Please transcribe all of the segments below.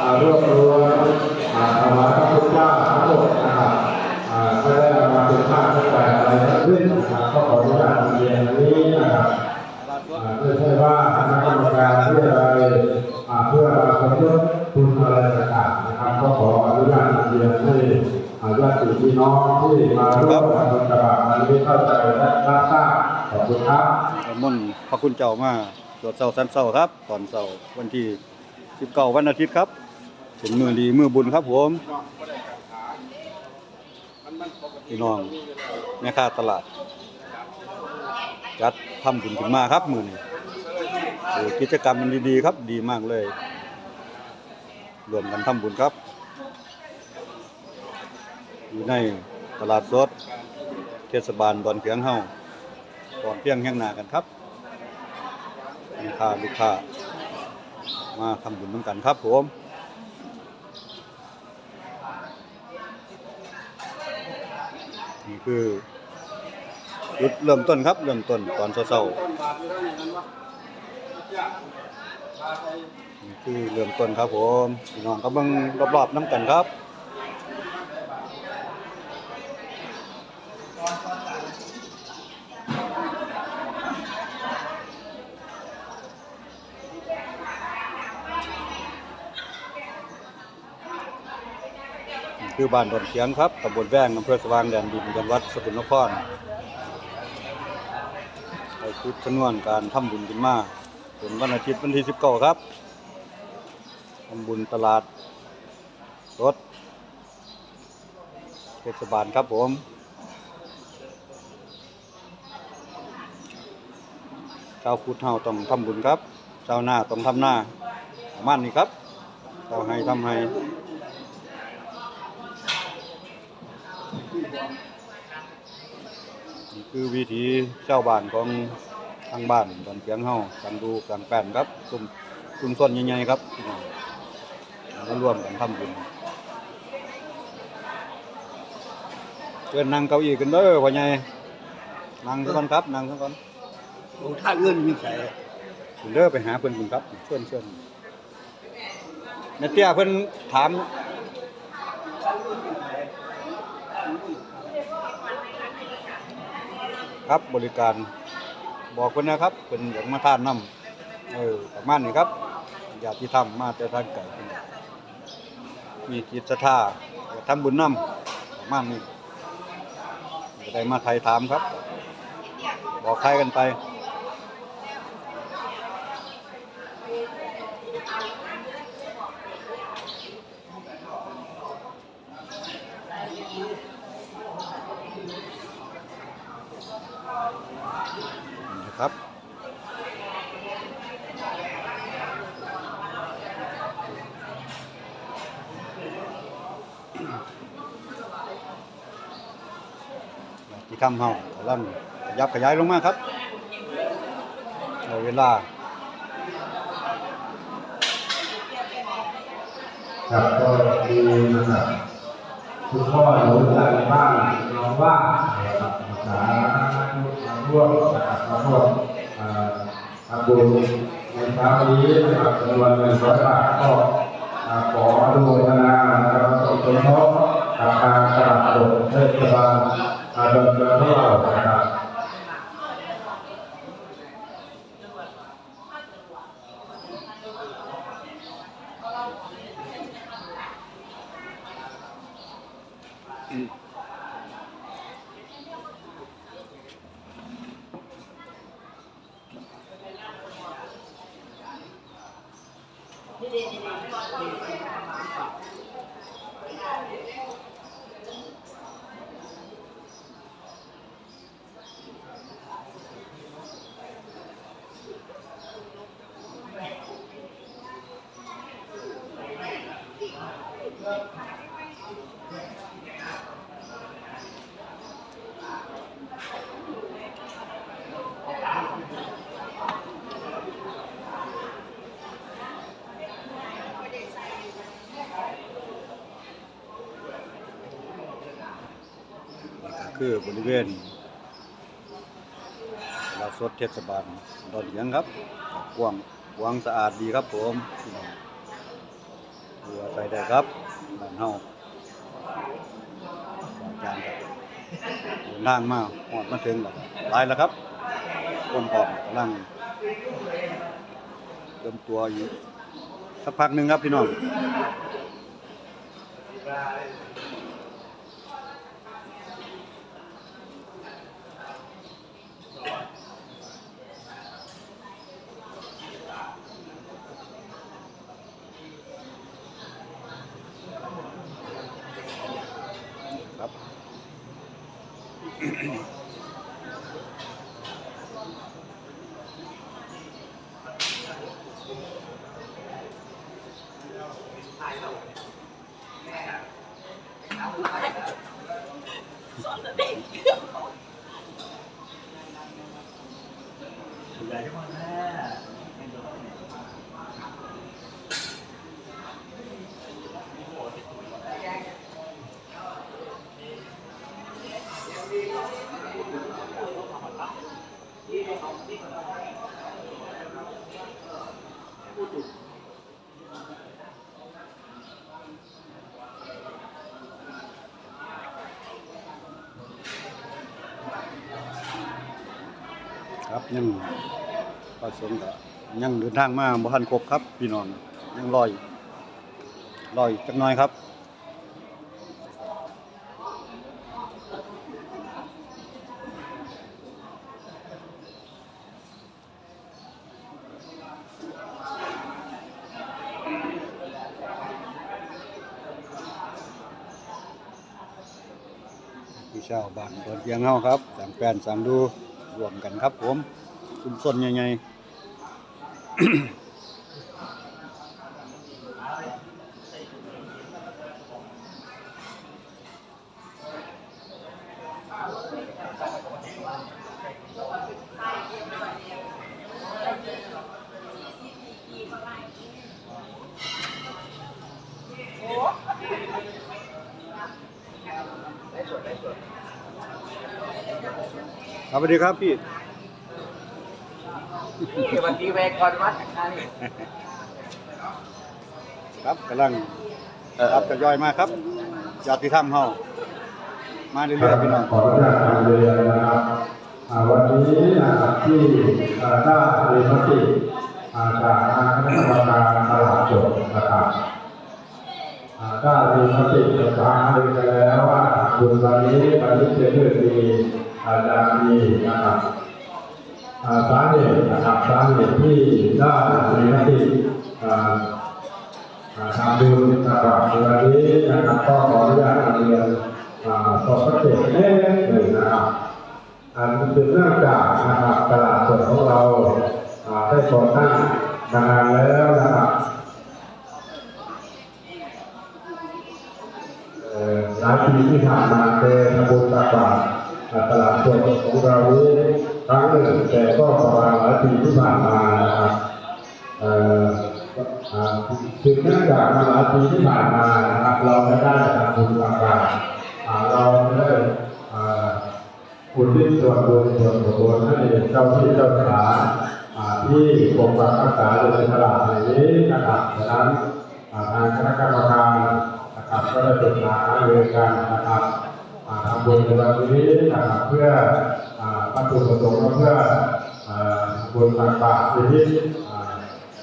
อ่ารวบรวมอ่าถวายพระพุทธเจ้าทั้งหมดนะครับอ่าไม่ได้มาเป็นค่าใช้จ่าอะไรทั้นนะครับก็ขออนุญาตเรียนนี้นะครับอ่าไม่ใช่ว่าคณะกรรมการที่อะไรเพื่อมาสมทบทุนอะไรต่างๆนะครับ ก็ขออนุญาตเรียนให้อาญาติพี่น้องที่มาร่วมทำบุญกระบะอันนี้เข้าใจและรับทราบขอบคุณครับมนต์พระคุณเจ้ามาตรวจเสาร์สันเสาร์ครับ ตอนเสาร์วันที่ 19วันอาทิตย์ครับเป็นมือดีมือบุญครับผมพี่น้องแม่ค้าตลาดจัดทำบุญขึ้นมาครับมือนี้กิจกรรมมันดีๆครับ ดีมากเลย รวมกันทำบุญครับ อยู่ในตลาดสดเทศบาลดอนเขียงเฮาก่อนเพียงแห่งนากันครับลูกค้าลูกค้า มาทำบุญน้ำกันครับผมนี่คือจุดเริ่มต้นครับเริ่มต้นตอนเช้าๆนี่คือเริ่มต้นครับผมพี่น้องก็เบิ่งรอบๆน้ำกันครับ คือบ้านดอนเขียงครับตำบลแวงอำเภอสว่างแดนดินจังหวัดสกลนครในชุดชนวนการทำบุญขึ้นมาเป็นวันอาทิตย์วันที่19ครับทำบุญตลาดรถเทศบาลครับผมชาวพุทธเฮาต้องทำบุญครับชาวนาต้องทำนามาณนี้ครับชาวให้ทำให้ นี่ คือวิถีชาวบ้านของทางบ้านดอนเพียงเฮาสังดูสังแป้นครับชุมชุมชนใหญ่ๆครับพี่น้องมาร่วมกันทำบุญเชิญนั่งเก้าอี้กันเด้อพ่อใหญ่นั่งซะก่อนครับนั่งซะก่อนผมถ้าเงินมีใส่คุณเด้อไปหาเพิ่นคุณครับเชิญเชิญแม่เตี้ยเพิ่นถาม ครับบริการบอกคนนะครับเป็นอยากมาทานน้ำเออประมาณนี้ครับ อยาติธรรมมาแต่ทางไก่มีจิตศรัทธาอยากทำบุญน้ำประมาณนี้จะได้มาไทยถามครับ บอกใครกันไป ที่ทำเฮาล่ำขยับขยายลงมาครับเอาเวลาครับก็ดีนะครับคุณพ่อหนูจากบ้านน้องว่างนะครับสาธุมาร่วมนะครับมาร่วมเอ่อทำบุญในเช้านี้นะครับจำนวนหนึ่งร้อยบาทก็ขออนุโมทนานะครับสมทบกับทางตลาดสดเทศบาล อาดอนเมืองของเรานะ คือบริเวณตลาดสดเทศบาลดอนเหียงครับกว้างกว้างสะอาดดีครับผมพี่น้องใส่ได้ครับบ้านเฮาอาจารย์ก็เดินทางมาฮอดมาถึงแล้วหลายแล้วครับคนพร้อมกำลังเตรียมตัวอยู่สักพักหนึ่งครับพี่น้อง ครับครั ยังประสงค์ก็ยังเดินทางมาบ่ทันครบครับ พี่น้องยังรอยู่รออีกจักหน่อยครับพี่ชาวบ้านเปิดเพียงเฮาครับสั่งแฟนสั่งดู รวมกันครับผมชุมชนใหญ่ๆ ครับสวัสดีครับพี่นี่วันนี้แวกก่อนวัดนะนี่ครับกำลังครับทยอยมาครับญาติธรรมเฮามาเรื่อยๆพี่น้องขออนุญาตนำเรียนนะครับอ่าวันนี้นะครับที่อ่าได้มีมติอ่าจากทางคณะกรรมการตลาดสดนะครับอ่าได้มีมติประกาศเลยกันแล้วว่าคุณวันนี้วันนี้เป็นเรื่องดี อาจารย์มีนะครับอาสาเหตุนะครับสาเหตุที่ได้มีมติอ่าอ่าทำบุญนะครับวันนี้นะครับก็ขออนุญาตเรียนสอบประเกตเล็กหนึ่งนะครับอันเป็นเนื่องจากนะครับตลาดสดของเราได้ก่อตั้งมานานแล้วนะครับหลายปีที่ผ่านมาเคยทำบุญตักบาตรอ่า ตลาดสดของเรานี้ครั้งหนึ่งแต่ก็ประมาณหลายปีที่ผ่านมานะครับถึงเนื่องจากมาหลายปีที่ผ่านมานะครับเราไม่ได้ทำบุญตักาตรเราไม่ได้อ่าอุทิศส่วนบุญส่วนกุศลให้เจ้าที่เจ้าทางที่ปกปักรักษาอยู่ในตลาดแห่งนี้นะครับดังนั้นทางคณะกรรมการนะครับก็ได้ปรึกษาหารือกันนะครับ บุญในวันนี้นะครับเพื่ออ่าวัตถุประสงค์ก็เพื่ออ่าบุญตักบาตรที่อ่า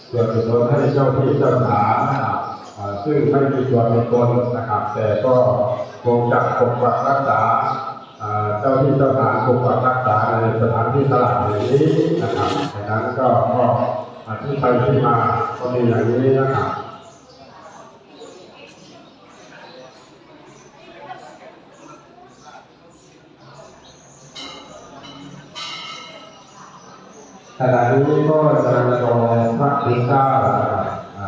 ส่วนกุศลให้เจ้าที่เจ้าทางนะครับอ่ซึ่งไม่มีตัวเป็นตนนะครับ แต่ก็คงจะปกปักรักษาเจ้าที่เจ้าทางปกปักรักษาในสถานที่ตลาดแห่งนี้นะครับดังนั้นก็ที่ไปที่มาก็มีอย่างนี้นะครับ ขณะนี้ก็จะรอพระพุทธเจ้านะครับอ่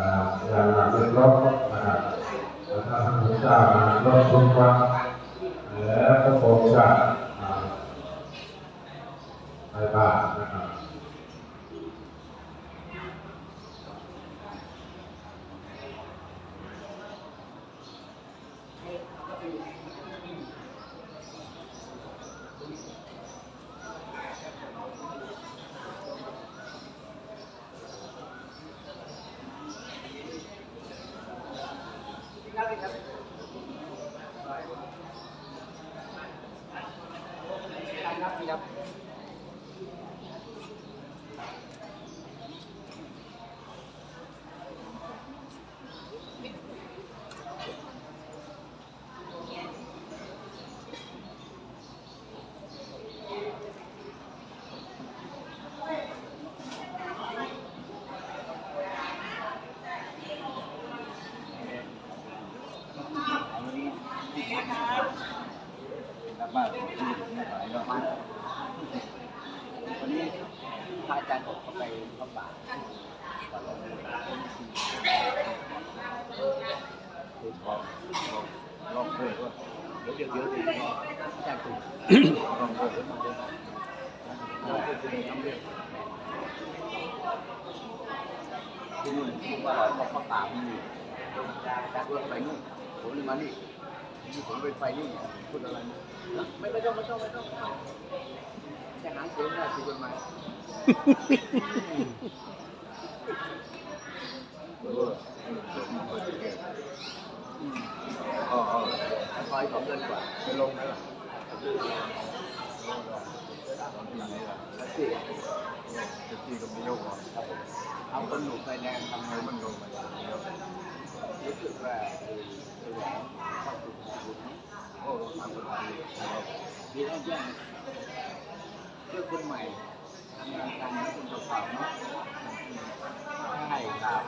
อย่างหลักเป็นรถนะครับแล้วถ้าพระพุทธเจ้าตรับทุกวัดแล้วก็คงจะอ่าไปบาตรนะครับครับ พระอาจารย์บอกเขาไปพระป่าคือพอลองเพื่อนว่าเดี๋ยวเดี๋ยวเดี๋ยวเดี๋ยวอาจารย์ถูกลองเพื่อนมาด้วยที่นู่นที่ว่าเราพระป่ามีอยู่อาจารย์ว่าไปนู่นผมเลยมานี่นี่ผมไปไปนี่พูดอะไรไม่ไม่ต้องไม่ต้องไม่ต้องไม่ต้องจะหาเสียงได้ผิดกฎหมาย อ๋อคอยสองเดือนกว่าไปลงไหมล่ะแล้วที่จะที่กับนายกอะเอาคนหนุ่มไฟแดงทำไมมันลงมาอย่างนี้รู้สึกว่าเออชอบถูกถูกโอ้ทำคนดีดีแล้วเพื่อนเพื่อนคนใหม่ ทำงานกันคนเก่าๆเนาะใช่ครับ